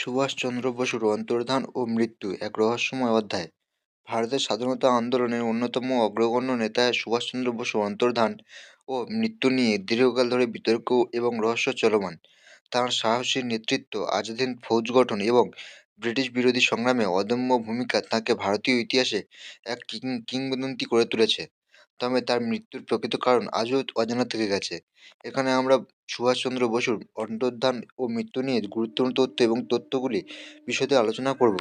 সুভাষচন্দ্র বসুর অন্তর্ধান ও মৃত্যু, এক রহস্যময় অধ্যায়। ভারতের স্বাধীনতা আন্দোলনের অন্যতম অগ্রগণ্য নেতা সুভাষচন্দ্র বসু অন্তর্ধান ও মৃত্যু নিয়ে দীর্ঘকাল ধরে বিতর্ক এবং রহস্য চলমান। তাঁর সাহসী নেতৃত্ব আজাদিন ফৌজ গঠন এবং ব্রিটিশ বিরোধী সংগ্রামে অদম্য ভূমিকা তাঁকে ভারতীয় ইতিহাসে এক কিং, কিংবদন্তি করে তুলেছে। তবে তার মৃত্যুর প্রকৃত কারণ আজও অজানা থেকে গেছে। এখানে আমরা সুভাষচন্দ্র বসুর অন্তর্ধান ও মৃত্যু নিয়ে গুরুত্বপূর্ণ তথ্য এবং তথ্যগুলি বিশদে আলোচনা করব।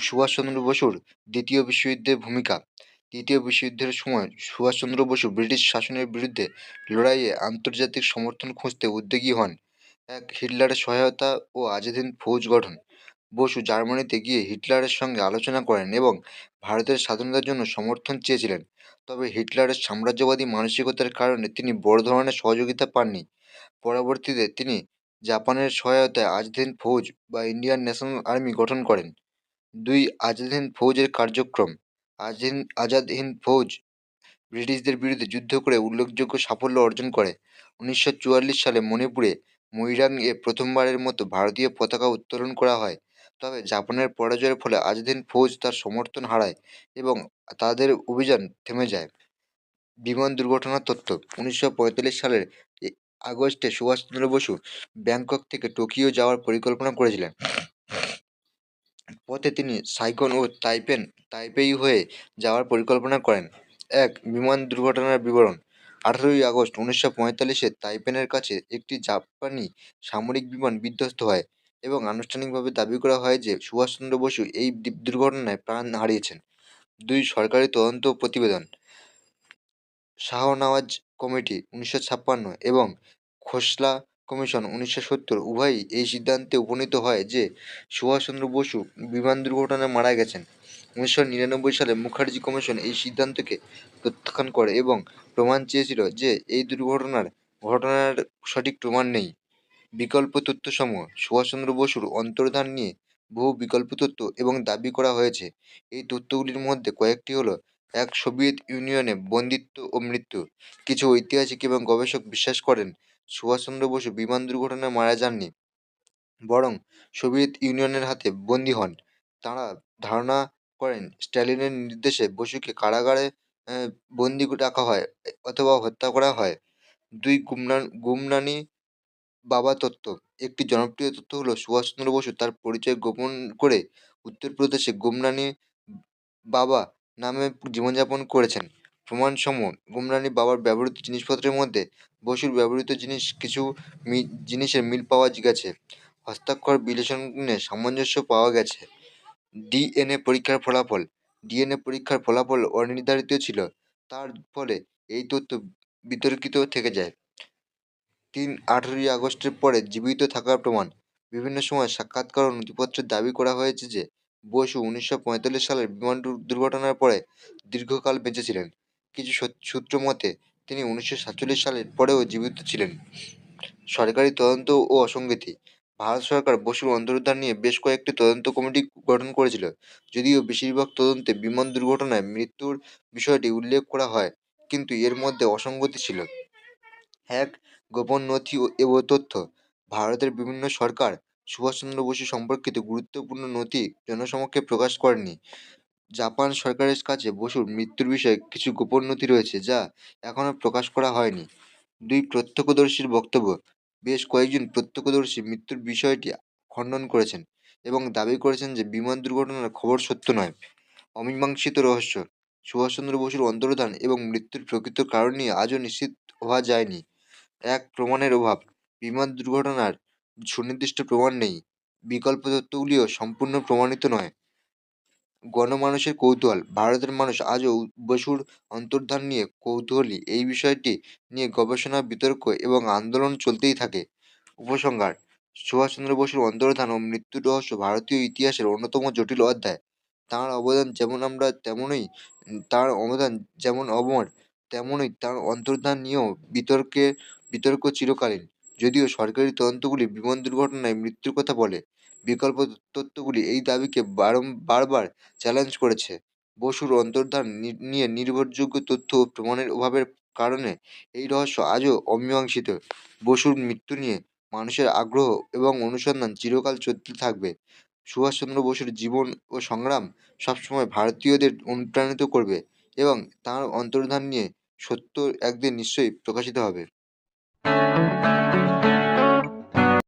সুভাষচন্দ্র বসুর দ্বিতীয় বিশ্বযুদ্ধের ভূমিকা। দ্বিতীয় বিশ্বযুদ্ধের সময় সুভাষচন্দ্র বসু ব্রিটিশ শাসনের বিরুদ্ধে লড়াইয়ে আন্তর্জাতিক সমর্থন খুঁজতে উদ্যোগী হন। এক হিটলারের সহায়তা ও আজাদিন ফৌজ গঠন। বসু জার্মানিতে গিয়ে হিটলারের সঙ্গে আলোচনা করেন এবং ভারতের স্বাধীনতার জন্য সমর্থন চেয়েছিলেন। তবে হিটলারের সাম্রাজ্যবাদী মানসিকতার কারণে তিনি বড় ধরনের সহযোগিতা পাননি। পরবর্তীতে তিনি জাপানের সহায়তায় আজাদ ফৌজ বা ইন্ডিয়ান ন্যাশনাল আর্মি গঠন করেন। দুই আজাদ হিন্দ ফৌজের কার্যক্রম আজাদ আজাদ হিন্দ ফৌজ ব্রিটিশদের বিরুদ্ধে যুদ্ধ করে উল্লেখযোগ্য সাফল্য অর্জন করে। উনিশশো চুয়াল্লিশ সালে মণিপুরে মৈরাং এ প্রথমবারের মতো ভারতীয় পতাকা উত্তোলন করা হয়। তবে জাপানের পরাজয়ের ফলে আজাদ হিন্দ ফৌজ তার সমর্থন হারায় এবং তাদের অভিযান থেমে যায়। বিমান দুর্ঘটনার তথ্য, উনিশশো পঁয়তাল্লিশ সালের আগস্টে সুভাষচন্দ্র বসু ব্যাংকক থেকে টোকিও যাওয়ার পরিকল্পনা করেছিলেন। পথে তিনি সাইগন ও তাইপেন, তাইপেই হয়ে যাওয়ার পরিকল্পনা করেন। এক, বিমান দুর্ঘটনার বিবরণ, আঠারোই আগস্ট উনিশশো পঁয়তাল্লিশে তাইপেনের কাছে একটি জাপানি সামরিক বিমান বিধ্বস্ত হয়। এবং আনুষ্ঠানিকভাবে দাবি করা হয় যে সুভাষচন্দ্র বসু এই দুর্ঘটনায় প্রাণ হারিয়েছেন। দুই সরকারি তদন্ত প্রতিবেদন, শাহনওয়াজ কমিটি উনিশশো ছাপ্পান্ন এবং খোসলা কমিশন উনিশশো সত্তর উভয়ই এই সিদ্ধান্তে উপনীত হয় যে সুভাষচন্দ্র বসু বিমান দুর্ঘটনায় মারা গেছেন। উনিশশো নিরানব্বই সালে মুখার্জি কমিশন এই সিদ্ধান্তকে প্রত্যাখ্যান করে এবং প্রমাণ চেয়েছিল যে এই দুর্ঘটনার, ঘটনার সঠিক প্রমাণ নেই। বিকল্প তথ্যসমূহ সুভাষচন্দ্র বসুর অন্তর্ধান নিয়ে বহু বিকল্প তথ্য এবং দাবি করা হয়েছে। এই তথ্যগুলির মধ্যে কয়েকটি হলো, এক সোভিয়েত ইউনিয়নে বন্দিত্ব ও মৃত্যু, কিছু ঐতিহাসিক এবং গবেষক বিশ্বাস করেন সুভাষচন্দ্র বসু বিমান দুর্ঘটনায় মারা যাননি, বরং সোভিয়েত ইউনিয়নের হাতে বন্দী হন। তাঁরা ধারণা করেন, স্ট্যালিনের নির্দেশে বসুকে কারাগারে বন্দি রাখা হয়, অথবা হত্যা করা হয়। দুই গুমনান গুমনানি বাবা তত্ত্ব। একটি জনপ্রিয় তত্ত্ব হলো সুভাষচন্দ্র বসু তার পরিচয় গোপন করে উত্তরপ্রদেশে গুমনানি বাবা নামে জীবনযাপন করেছেন। প্রমাণ প্রমাণসমূহ গুমনানি বাবার ব্যবহৃত জিনিসপত্রের মধ্যে বসুর ব্যবহৃত জিনিস কিছু জিনিসের মিল পাওয়া গেছে। হস্তাক্ষর বিশ্লেষণে সামঞ্জস্য পাওয়া গেছে। ডিএনএ পরীক্ষার ফলাফল, ডিএনএ পরীক্ষার ফলাফল অনির্ধারিত ছিল। তার ফলে এই তথ্য বিতর্কিত থেকে যায়। তিন আঠেরোই আগস্টের পরে জীবিত থাকার প্রমাণ। বিভিন্ন সময় সাক্ষাৎকার ও নথিপত্রে দাবি করা হয়েছে যে, বসু উনিশশো পঁয়তাল্লিশ সালের বিমান দুর্ঘটনার পরে দীর্ঘকাল বেঁচে ছিলেন। কিছু সূত্র মতে, তিনি উনিশশো সাতচল্লিশ সালের পরেও জীবিত ছিলেন। সরকারি তদন্ত ও অসঙ্গতি ভারত সরকার বসুর অন্তর্ধান নিয়ে বেশ কয়েকটি তদন্ত কমিটি গঠন করেছিল। যদিও বেশিরভাগ তদন্তে বিমান দুর্ঘটনায় মৃত্যুর বিষয়টি উল্লেখ করা হয়, কিন্তু এর মধ্যে অসঙ্গতি ছিল। এক গোপন নথি ও তথ্য। ভারতের বিভিন্ন সরকার সুভাষচন্দ্র বসু সম্পর্কিত গুরুত্বপূর্ণ নথি জনসমক্ষে প্রকাশ করেনি। জাপান সরকারের কাছে বসুর মৃত্যুর বিষয়ে কিছু গোপন নথি রয়েছে যা এখনও প্রকাশ করা হয়নি। দুই প্রত্যক্ষদর্শীর বক্তব্য, বেশ কয়েকজন প্রত্যক্ষদর্শী মৃত্যুর বিষয়টি খণ্ডন করেছেন এবং দাবি করেছেন যে বিমান দুর্ঘটনার খবর সত্য নয়। অমীমাংসিত রহস্য, সুভাষচন্দ্র বসুর অন্তর্ধান এবং মৃত্যুর প্রকৃত কারণ নিয়ে আজও নিশ্চিত হওয়া যায়নি। এক প্রমাণের অভাব। বিমান দুর্ঘটনার সুনির্দিষ্ট প্রমাণ নেই। বিকল্প তথ্যগুলিও সম্পূর্ণ প্রমাণিত নয়। গণমানুষের কৌতূহল। ভারতের মানুষ আজও বসুর অন্তর্ধান নিয়ে কৌতূহলী। এই বিষয়টি নিয়ে গবেষণা, বিতর্ক এবং আন্দোলন চলতেই থাকে। উপসংহার। সুভাষচন্দ্র বসুর অন্তর্ধান ও মৃত্যুর রহস্য ভারতীয় ইতিহাসের অন্যতম জটিল অধ্যায়। তাঁর অবদান যেমন আমরা তেমনই, তাঁর অবদান যেমন অমর, তেমনই তাঁর অন্তর্ধান নিয়েও বিতর্কে বিতর্ক চিরকালীন। যদিও সরকারি তদন্তগুলি বিমান দুর্ঘটনায় মৃত্যুর কথা বলে, বিকল্প তথ্যগুলি এই দাবিকে বারং বারবার চ্যালেঞ্জ করেছে। বসুর অন্তর্ধান নিয়ে নির্ভরযোগ্য তথ্য ও প্রমাণের অভাবের কারণে এই রহস্য আজও অমীমাংসিত। বসুর মৃত্যু নিয়ে মানুষের আগ্রহ এবং অনুসন্ধান চিরকাল চলতে থাকবে। সুভাষচন্দ্র বসুর জীবন ও সংগ্রাম সবসময় ভারতীয়দের অনুপ্রাণিত করবে এবং তার অন্তর্ধান নিয়ে সত্য একদিন নিশ্চয়ই প্রকাশিত হবে। Thank you.